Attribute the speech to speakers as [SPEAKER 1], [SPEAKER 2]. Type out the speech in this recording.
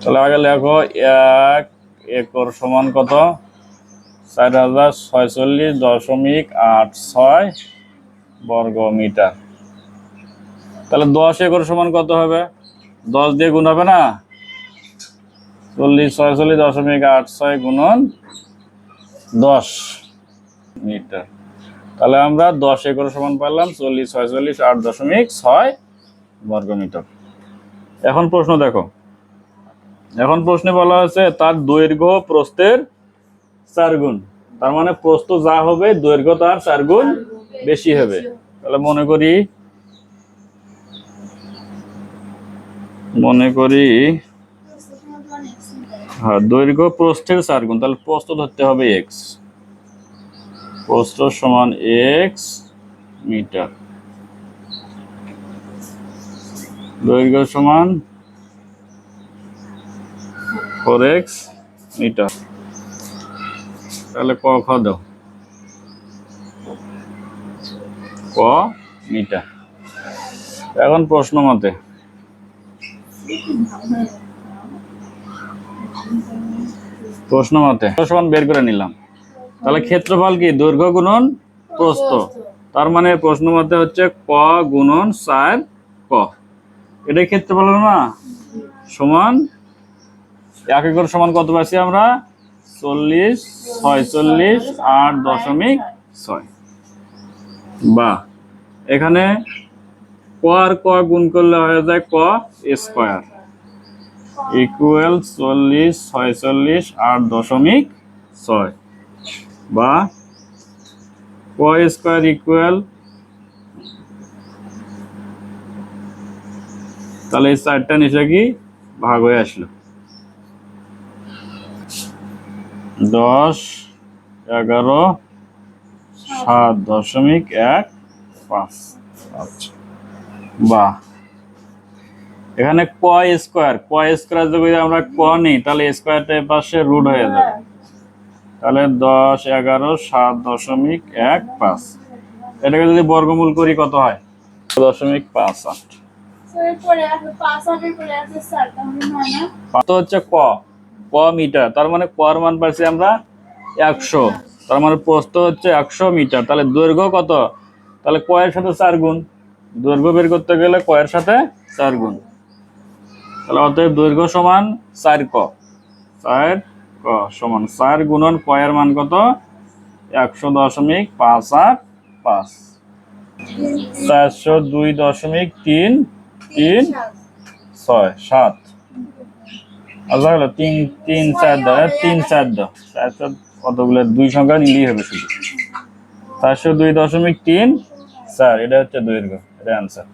[SPEAKER 1] তাহলে আগে লেখো এক একর সমান কত? চার হাজার ছয়চল্লিশ দশমিক আট ছয় বর্গ মিটার। তাহলে দশ একর সমান কত হবে? দশ দিয়ে গুণ হবে না? চল্লিশ ছয়চল্লিশ দশমিক আট ছয় গুণন দশ মিটার। তাহলে আমরা দশ একর সমান পারলাম চল্লিশ ছয়চল্লিশ আট দশমিক ছয় বর্গ মিটার এখন প্রশ্ন দেখো। এখন প্রশ্নে বলা হয়েছে, তার দৈর্ঘ্য প্রস্থের চার গুণ। তার মানে প্রস্থ যা হবে, দৈর্ঘ্য তার চার গুণ বেশি হবে। তাহলে মনে করি মনে করি হ্যাঁ দৈর্ঘ্য প্রস্থের চার গুণ। তাহলে প্রস্থ ধরতে হবে এক্স প্রস্থ সমান এক্স মিটার। দৈর্ঘ্য সমান ফোর এক্স মিটার তাহলে ক, খ দাও। ক মিটার এখন প্রশ্ন মতে। প্রশ্ন মতে। সমান বের করে নিলাম। তাহলে ক্ষেত্রফল কি? দৈর্ঘ্য গুণন প্রস্থ। তার মানে প্রশ্ন মতে হচ্ছে ক গুণন চার ক। এটাই ক্ষেত্রে হলো না। সমান, এক একর সমান কত পাচ্ছি আমরা? চল্লিশ, ছয়, চল্লিশ, আট দশমিক ছয়। বা, এখানে ক আর ক গুণ করলে হয়ে যায় ক স্কোয়ার। ইকুয়াল চল্লিশ ছয়চল্লিশ আট দশমিক ছয়। বা, ক স্কোয়ার ইকুয়াল তাহলে এই চারটা নিচে কি? ভাগ হয়ে আসলো। দশ, এগারো, সাত দশমিক এক পাঁচ। আচ্ছা। বাহ। এখানে ক স্কোয়ার ক স্কোয়ার যদি আমরা ক নিই, তাহলে স্কোয়ারটা পাশে রুট হয়ে যাবে। তাহলে দশ, এগারো, সাত দশমিক এক পাঁচ। এটাকে যদি বর্গমূল করি কত হয়? দশমিক পাঁচ আট। তো হচ্ছে ক ক মিটার, তার মানে কর মান পাচ্ছি আমরা একশো। তার মানে প্রস্থ হচ্ছে একশো মিটার, তাহলে দৈর্ঘ্য কত? তাহলে কয়ের সাথে চার গুণ। দৈর্ঘ্য বের করতে গেলে কয়ের সাথে চার গুণ। তাহলে অতএব দৈর্ঘ্য সমান চার ক। চার ক সমান চার গুণন কয়ের মান কত? একশো দশমিক পাঁচ আট পাঁচ। চারশো দুই দশমিক তিন তিন ছয় সাত। আচ্ছা হলো তিন তিন চার দাও এ, তিন চার দাও চার চার কতগুলো? দুই সংখ্যা নিলেই হবে শুধু। চারশো দুই দশমিক তিন চার এটা হচ্ছে দৈর্ঘ্য এটা অ্যান্সার